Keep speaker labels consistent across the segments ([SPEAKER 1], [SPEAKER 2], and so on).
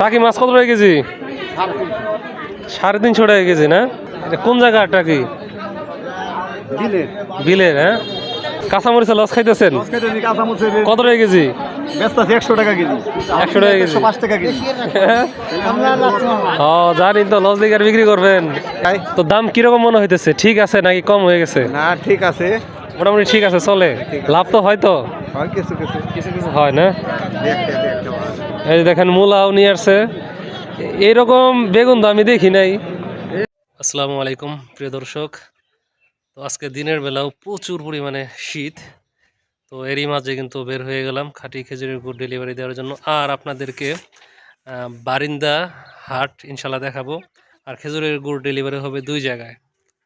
[SPEAKER 1] টাকি মাছ কত টাকা কেজি? সাড়ে তিনশো টাকা কেজি না? এটা কোন জায়গার টাকি? বিলের। হ্যাঁ? কাঁচামরিচা লস খাইতেছেন? কত টাকা কেজি?
[SPEAKER 2] একশো টাকা কেজি।
[SPEAKER 1] 100 টাকা কেজি।
[SPEAKER 2] পাঁচ টাকা কেজি।
[SPEAKER 1] ও জানি তো লস দিকে আর বিক্রি করবেন? তো দাম কীরকম মনে হইতেছে? ঠিক আছে নাকি কম হয়ে গেছে?
[SPEAKER 2] না ঠিক আছে।
[SPEAKER 1] মোটামুটি ঠিক আছে চলে। লাভ তো হয় তো?
[SPEAKER 2] হয় কিছু কিছু।
[SPEAKER 1] হয় না? এই দেখেন মূলাও নিয়ে আসছে। এইরকম বেগুন তো আমি দেখি নাই। আসসালামু আলাইকুম, প্রিয় দর্শক। তো আজকে দিনের বেলাও প্রচুর পরিমাণে শীত। তো এরই মাঝে কিন্তু বের হয়ে গেলাম খাঁটি খেজুরের গুড় ডেলিভারি দেওয়ার জন্য। আর আপনাদেরকে বারিন্দা হাট ইনশাল্লাহ দেখাবো। আর খেজুরের গুড় ডেলিভারি হবে দুই জায়গায়।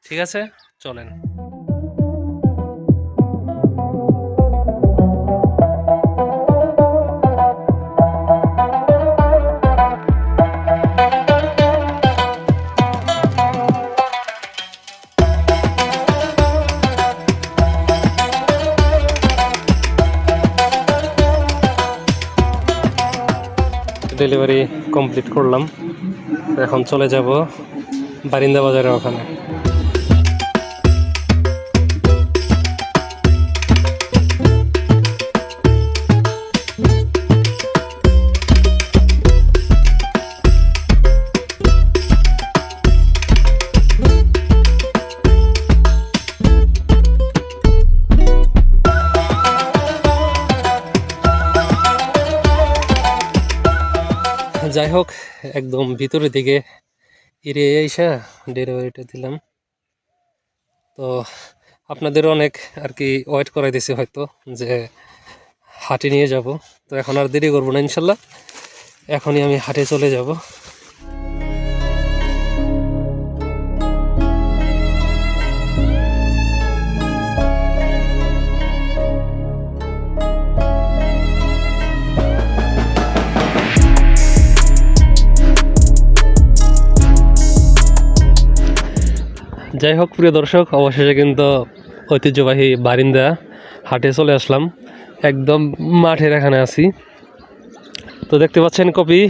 [SPEAKER 1] ঠিক আছে? চলেন। ডেলিভারি কমপ্লিট করলাম। এখন চলে যাব বারিন্দা বাজারের ওখানে। হোক একদম ভিতরের দিকে এরে এসা ডেলিভারিটা দিলাম। তো আপনাদের অনেক আর কি ওয়েট করাই দিছি হয়তো যে হাটে নিয়ে যাব। তো এখন আর দেরি করব না, ইনশাল্লাহ। এখনই আমি হাটে চলে যাব। যাই হোক প্রিয় দর্শক অবশেষে কিন্তু ঐতিহ্যবাহী বারিন্দা হাটে চলে আসলাম। একদম মাঠের এখানে আছি। তো দেখতে পাচ্ছেন কপি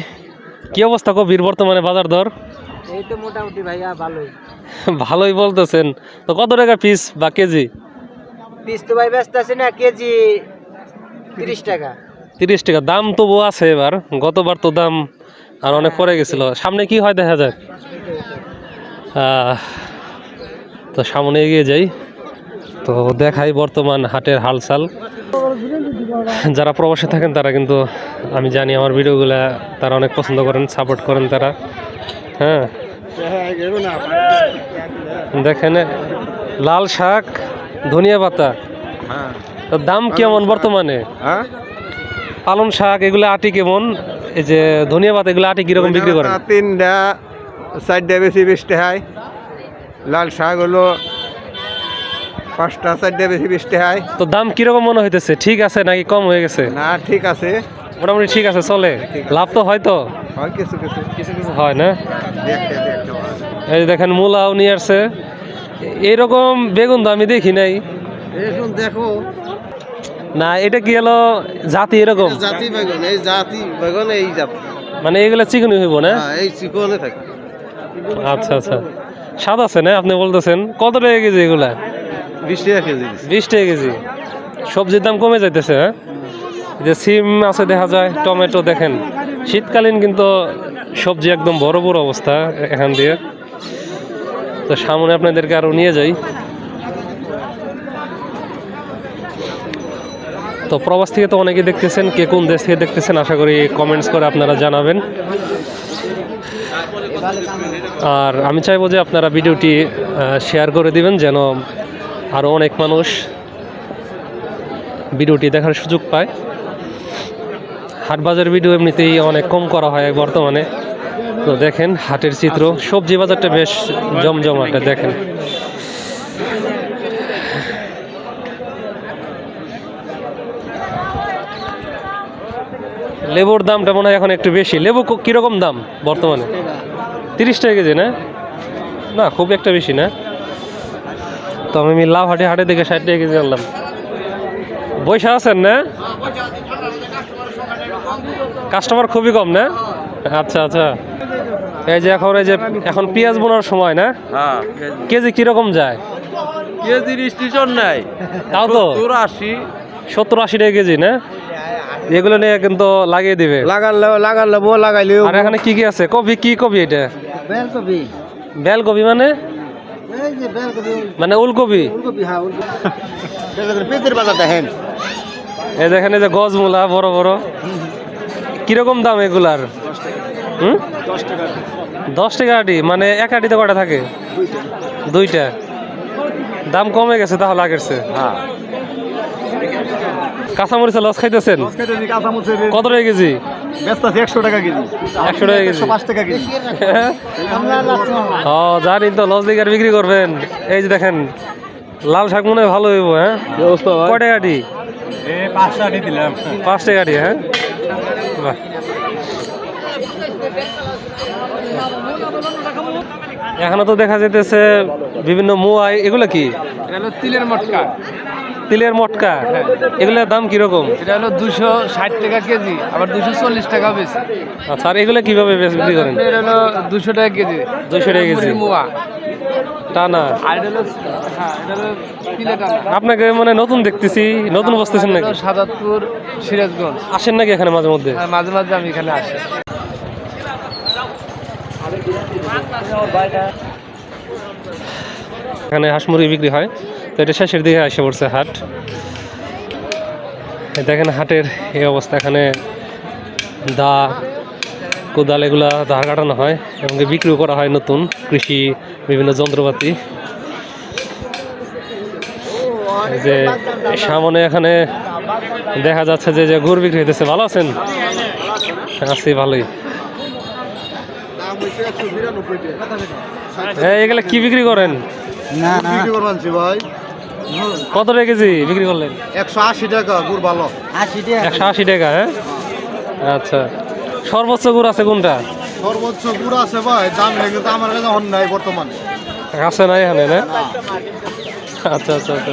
[SPEAKER 1] কি অবস্থা কপির বর্তমানে বাজার দর?
[SPEAKER 3] এই তো মোটামুটি ভাইয়া ভালোই।
[SPEAKER 1] ভালোই বলতেছেন। তো কত টাকা পিস বা কেজি?
[SPEAKER 3] পিস তো ভাই ব্যস্ত আছে না কেজি তিরিশ টাকা।
[SPEAKER 1] তিরিশ টাকা দাম তবু আছে এবার। গতবার তো দাম আর অনেক পরে গেছিল। সামনে কি হয় দেখা যায় তো সামনে এগিয়ে যাই। তো দেখাই বর্তমান হাটের হালচাল। যারা প্রবাসে থাকেন তারা কিন্তু আমি জানি আমার ভিডিওগুলো তারা অনেক পছন্দ করেন সাপোর্ট করেন তারা। হ্যাঁ। দেখেন লাল শাক ধনিয়া পাতা। দাম কেমন বর্তমানে?
[SPEAKER 2] হ্যাঁ?
[SPEAKER 1] পালন শাক এগুলো আটি কেমন? এই যে ধনিয়া পাতা এগুলো আটি কীরকম বিক্রি করেন?
[SPEAKER 2] তিনটা চারটা বেশি বৃষ্টি হয়। লাল শাক হলো পাঁচটা চারটা বেশি বৃষ্টি হয়।
[SPEAKER 1] তো দাম কীরকম মনে হইতেছে? ঠিক আছে নাকি কম হয়ে গেছে?
[SPEAKER 2] না ঠিক আছে।
[SPEAKER 1] মোটামুটি ঠিক আছে চলে। লাভ তো হয় তো?
[SPEAKER 2] হয় কিছু কিছু।
[SPEAKER 1] কিছু কিছু হয় না? এই দেখেন মূলাও নিয়ে আসছে। এইরকম বেগুন তো আমি দেখি নাই।
[SPEAKER 2] দেখো।
[SPEAKER 1] না এটা কি হলো জাতি এরকম?
[SPEAKER 2] জাতি বেগুন এই জাতি বেগুন এই জাতি।
[SPEAKER 1] মানে এগুলো চিকনি হইব না?
[SPEAKER 2] হ্যাঁ এই চিকনে থাকে।
[SPEAKER 1] আচ্ছা আচ্ছা। স্বাদ আছে না? আপনি বলতেছেন কত টাকা কেজি এগুলা?
[SPEAKER 2] বিশ টাকা কেজি
[SPEAKER 1] বিশ টাকা কেজি। সবজির দাম কমে যাইতেছে হ্যাঁ? যে সিম আছে দেখা যায় টমেটো দেখেন। শীতকালীন কিন্তু সবজি একদম বড় বড় অবস্থা এখান দিয়ে। তো সামনে আপনাদেরকে আরও নিয়ে যাই। তো প্রবাস থেকে তো অনেকে দেখতেছেন কে কোন দেশ থেকে দেখতেছেন আশা করি কমেন্টস করে আপনারা জানাবেন। আর আমি চাইব যে আপনারা ভিডিওটি শেয়ার করে দিবেন যেন আরও অনেক মানুষ ভিডিওটি দেখার সুযোগ পায়। হাটবাজার ভিডিও এমনিতেই অনেক কম করা হয় বর্তমানে। তো দেখেন, হাটের চিত্র, সবজি বাজারটা বেশ জমজমাটা, দেখেন। লেবুর দামটা মনে হয় এখন একটু বেশি। লেবু কীরকম দাম বর্তমানে? তিরিশ টাকা কেজি না? না খুব একটা বেশি না। তো আমি লাভ হাটে হাটে দেখে ষাট টাকা কেজি আনলাম। বৈশা আছেন না? কাস্টমার খুবই কম না? আচ্ছা আচ্ছা। এই যে এখন এই যে এখন পেঁয়াজ বোনার সময় না?
[SPEAKER 4] হ্যাঁ
[SPEAKER 1] কেজি কীরকম যায়?
[SPEAKER 4] নাই।
[SPEAKER 1] তাও তো?
[SPEAKER 4] আশি।
[SPEAKER 1] সত্তর আশি টাকা কেজি না? এগুলো নিয়ে কিন্তু লাগিয়ে দিবে।
[SPEAKER 2] লাগালে লাগালে বউ লাগাইলে
[SPEAKER 1] আর এখানে কি কি আছে? কপি কি কপি এটা?
[SPEAKER 3] বেলকপি
[SPEAKER 1] বেল কপি মানে মানে উলকপি
[SPEAKER 3] হ্যাঁ
[SPEAKER 2] দেখেন।
[SPEAKER 1] এই দেখেন এই যে গজমূলা বড় বড়। কীরকম দাম এগুলার? হুম? দশ টাকা আটি। মানে এক আটিতে কটা থাকে? দুইটা। দাম কমে গেছে তাহলে আগেরছে
[SPEAKER 2] হ্যাঁ।
[SPEAKER 1] কাঁচামরিচা লস খাইতেছেন? কত টাকা কেজি?
[SPEAKER 2] ব্যস্ত আছে একশো টাকা কেজি।
[SPEAKER 1] একশো টাকা কেজি।
[SPEAKER 2] পাঁচ টাকা কেজি।
[SPEAKER 1] ও জানি তো লস দিকে আর বিক্রি করবেন। এই যে দেখেন লাল শাক মনে হয় ভালো হইব হ্যাঁ?
[SPEAKER 2] অবস্থা
[SPEAKER 1] কয় টাকা আটি
[SPEAKER 2] পাঁচশো আটি দিলাম।
[SPEAKER 1] পাঁচ টাকা আটি হ্যাঁ? বাহ। এখানে তো দেখা যাইতেছে বিভিন্ন মোয়াই এগুলো কি?
[SPEAKER 4] তিলের মটকা।
[SPEAKER 1] তিলের মটকা এগুলোর দাম কীরকম?
[SPEAKER 4] এটা হলো দুশো ষাট টাকা কেজি আবার দুশো চল্লিশ টাকা বেশি।
[SPEAKER 1] আচ্ছা আর এগুলো কীভাবে বিক্রি করেন?
[SPEAKER 4] এটা হলো দুশো টাকা কেজি।
[SPEAKER 1] দুইশো টাকা কেজি।
[SPEAKER 4] মোয়া।
[SPEAKER 1] টানা।
[SPEAKER 4] আর এটা হলো এটা হলো তিলে টানা।
[SPEAKER 1] আপনাকে মানে নতুন দেখতেছি নতুন বসতেছেন নাকি?
[SPEAKER 4] সাজাদপুর সিরাজগঞ্জ।
[SPEAKER 1] আসেন নাকি এখানে মাঝে মধ্যে?
[SPEAKER 4] মাঝে মাঝে আমি এখানে আসি।
[SPEAKER 1] এখানে হাঁস মুরগি বিক্রি হয়। তো এটা শেষের দিকে এসে পড়ছে হাট। দেখেন হাটের এই অবস্থা এখানে দা কোদাল এগুলা ধার কাটানো হয় এবং বিক্রিও করা হয় নতুন কৃষি বিভিন্ন যন্ত্রপাতি। যে সামনে এখানে দেখা যাচ্ছে যে যে গুড় বিক্রি হইতেছে। ভালো আছেন? আছি ভালোই। এগুলা কি বিক্রি করেন?
[SPEAKER 3] না না।
[SPEAKER 2] বিক্রি ভাই?
[SPEAKER 1] কত টাকা কেজি বিক্রি করলেন?
[SPEAKER 2] একশো আশি টাকা গুড় ভালো।
[SPEAKER 3] আশি টাকা
[SPEAKER 1] একশো আশি টাকা হ্যাঁ? আচ্ছা। সর্বোচ্চ গুড় আছে কোনটা?
[SPEAKER 2] সর্বোচ্চ গুড় আছে ভাই দাম লেগে কিন্তু আমার কাছে হন নাই বর্তমানে।
[SPEAKER 1] আছে না এখানে না। আচ্ছা আচ্ছা আচ্ছা।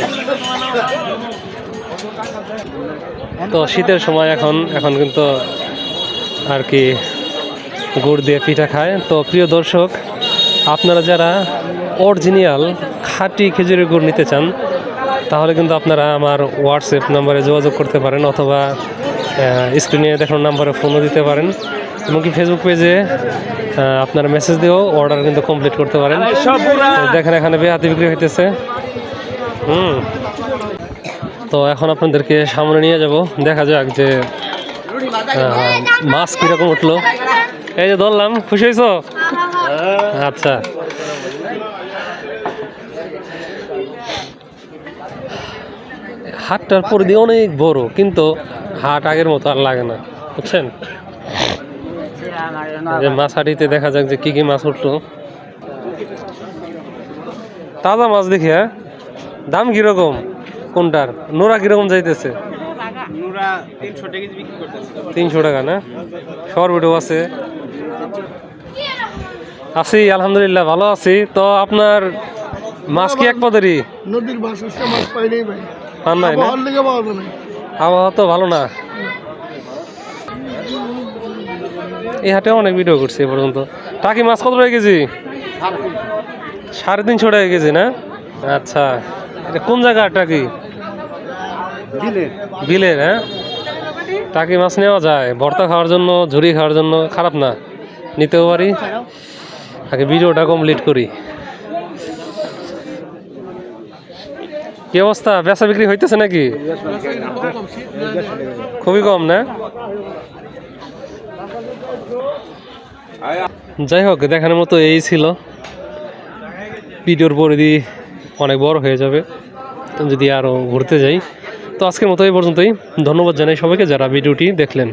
[SPEAKER 1] তো শীতের সময় এখন এখন কিন্তু আর কি গুড় দিয়ে পিঠা খায়। তো প্রিয় দর্শক আপনারা যারা অরিজিনাল খাঁটি খেজুরের গুড় নিতে চান তাহলে কিন্তু আপনারা আমার হোয়াটসঅ্যাপ নাম্বারে যোগাযোগ করতে পারেন অথবা স্ক্রিনে দেখানো নাম্বারে ফোনও দিতে পারেন। এমনকি ফেসবুক পেজে আপনারা মেসেজ দিয়েও অর্ডার কিন্তু কমপ্লিট করতে পারেন। দেখেন এখানে বেহাতি বিক্রি হইতেছে। হুম। তো এখন আপনাদেরকে সামনে নিয়ে যাব। দেখা যাক যে মাছ কীরকম উঠল। এই যে ধরলাম খুশি হয়েছো আচ্ছা। হাটটার পরিধি অনেক বড় কিন্তু হাট আগের মতো আর লাগে না বুঝছেন? যে মাছ হাটিতে দেখা যাক যে কি কি মাছ উঠল। তাজা মাছ দেখি হ্যাঁ? দাম কীরকম? কোনটার? নোরা কীরকম যাইতেছে? তিনশো টাকা না? সরবিটও আছে। আছি আলহামদুলিল্লাহ ভালো আছি। তো আপনার মাছ কি এক পদেরই?
[SPEAKER 2] নদীর মাছ আজকে মাছ পাই। নাই ভাই
[SPEAKER 1] পান নাই না?
[SPEAKER 2] লেগে পাওয়া যায় না।
[SPEAKER 1] আবহাওয়া তো ভালো না। এই হাটে অনেক ভিডিও করছি এ পর্যন্ত। টাকি মাছ কত টাকা কেজি? সাড়ে তিনশো টাকা কেজি না? আচ্ছা। এটা কোন জায়গা টাকি? বিলের। হ্যাঁ? টাকি মাছ নেওয়া যায়। ভর্তা খাওয়ার জন্য ঝুরি খাওয়ার জন্য খারাপ না। নিতেও পারি। আগে ভিডিওটা কমপ্লিট করি। কি অবস্থা? বেচা বিক্রি হইতেছে নাকি? খুবই কম, না? যাই হোক, দেখানোর মতো এই ছিল। ভিডিওর পরিধি অনেক বড় হয়ে যাবে। যদি আরও ঘুরতে যাই। তো আজকের মতো এই পর্যন্তই। ধন্যবাদ জানাই সবাইকে যারা ভিডিওটি দেখলেন।